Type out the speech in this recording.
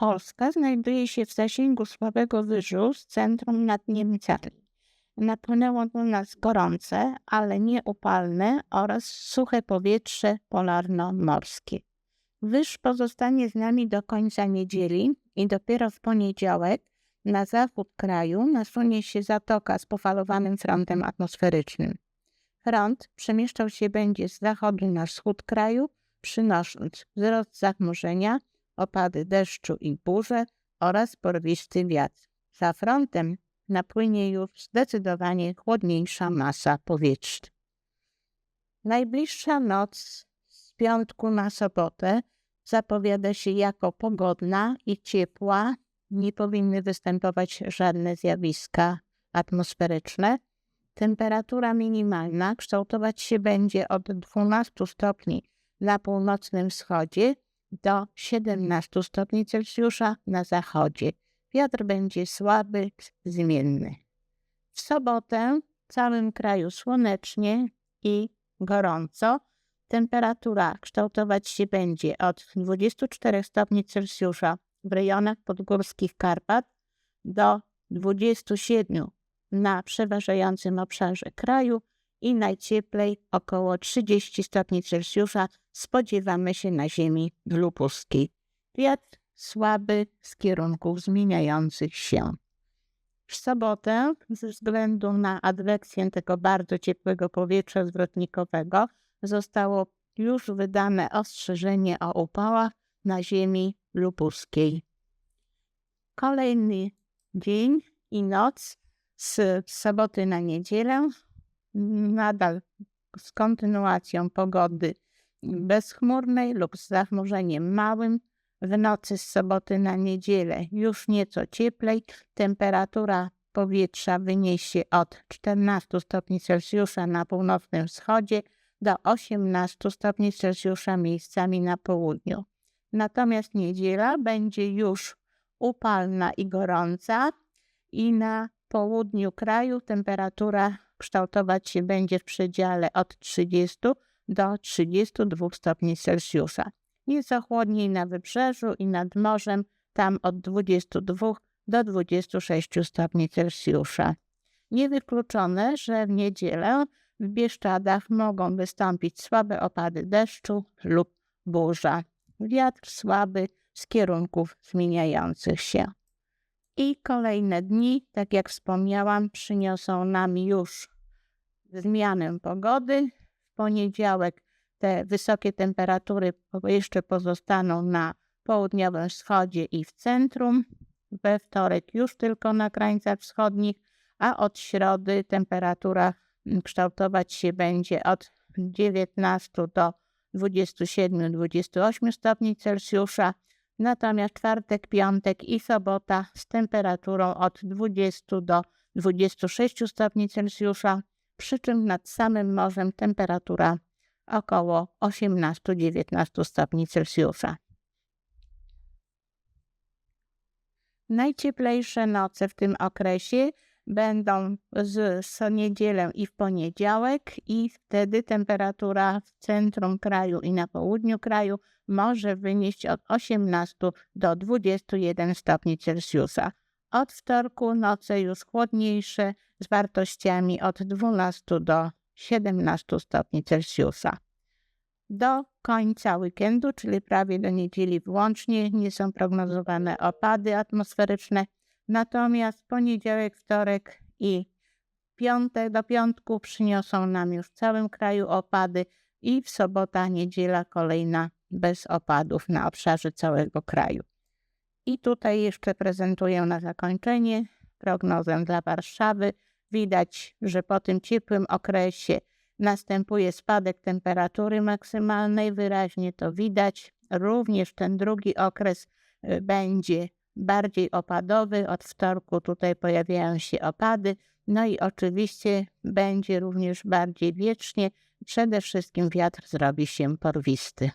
Polska znajduje się w zasięgu słabego wyżu z centrum nad Niemcami. Napłynęło do nas gorące, ale nie upalne oraz suche powietrze polarno-morskie. Wyż pozostanie z nami do końca niedzieli i dopiero w poniedziałek na zachód kraju nasunie się zatoka z pofalowanym frontem atmosferycznym. Front przemieszczał się będzie z zachodu na wschód kraju, przynosząc wzrost zachmurzenia, opady deszczu i burze oraz porwisty wiatr. Za frontem napłynie już zdecydowanie chłodniejsza masa powietrza. Najbliższa noc z piątku na sobotę zapowiada się jako pogodna i ciepła. Nie powinny występować żadne zjawiska atmosferyczne. Temperatura minimalna kształtować się będzie od 12 stopni na północnym wschodzie do 17 stopni Celsjusza na zachodzie. Wiatr będzie słaby, zmienny. W sobotę w całym kraju słonecznie i gorąco. Temperatura kształtować się będzie od 24 stopni Celsjusza w rejonach podgórskich Karpat do 27 na przeważającym obszarze kraju i najcieplej około 30 stopni Celsjusza spodziewamy się na ziemi lubuskiej. Wiatr słaby z kierunków zmieniających się. W sobotę, ze względu na adweksję tego bardzo ciepłego powietrza zwrotnikowego, zostało już wydane ostrzeżenie o upałach na ziemi lubuskiej. Kolejny dzień i noc z soboty na niedzielę, nadal z kontynuacją pogody bezchmurnej lub z zachmurzeniem małym, w nocy z soboty na niedzielę już nieco cieplej. Temperatura powietrza wyniesie od 14 stopni Celsjusza na północnym wschodzie do 18 stopni Celsjusza miejscami na południu. Natomiast niedziela będzie już upalna i gorąca i na południu kraju temperatura kształtować się będzie w przedziale od 30 do 32 stopni Celsjusza nieco chłodniej na wybrzeżu i nad morzem, tam od 22 do 26 stopni Celsjusza. Niewykluczone, że w niedzielę w Bieszczadach mogą wystąpić słabe opady deszczu lub burza. Wiatr słaby z kierunków zmieniających się. I kolejne dni, tak jak wspomniałam, przyniosą nam już zmianę pogody. Poniedziałek te wysokie temperatury jeszcze pozostaną na południowym wschodzie i w centrum. We wtorek już tylko na krańcach wschodnich, a od środy temperatura kształtować się będzie od 19 do 27-28 stopni Celsjusza. Natomiast czwartek, piątek i sobota z temperaturą od 20 do 26 stopni Celsjusza, przy czym nad samym morzem temperatura około 18-19 stopni Celsjusza. Najcieplejsze noce w tym okresie będą z niedzielę i w poniedziałek i wtedy temperatura w centrum kraju i na południu kraju może wynieść od 18 do 21 stopni Celsjusza. Od wtorku noce już chłodniejsze z wartościami od 12 do 17 stopni Celsjusza. Do końca weekendu, czyli prawie do niedzieli włącznie, nie są prognozowane opady atmosferyczne. Natomiast poniedziałek, wtorek i piątek do piątku przyniosą nam już w całym kraju opady i w sobota, niedziela kolejna bez opadów na obszarze całego kraju. I tutaj jeszcze prezentuję na zakończenie prognozę dla Warszawy Widać, że po tym ciepłym okresie następuje spadek temperatury maksymalnej, wyraźnie to widać. Również ten drugi okres y, będzie bardziej opadowy. Od wtorku tutaj pojawiają się opady. No i oczywiście będzie również bardziej wiecznie. Przede wszystkim wiatr zrobi się porwisty.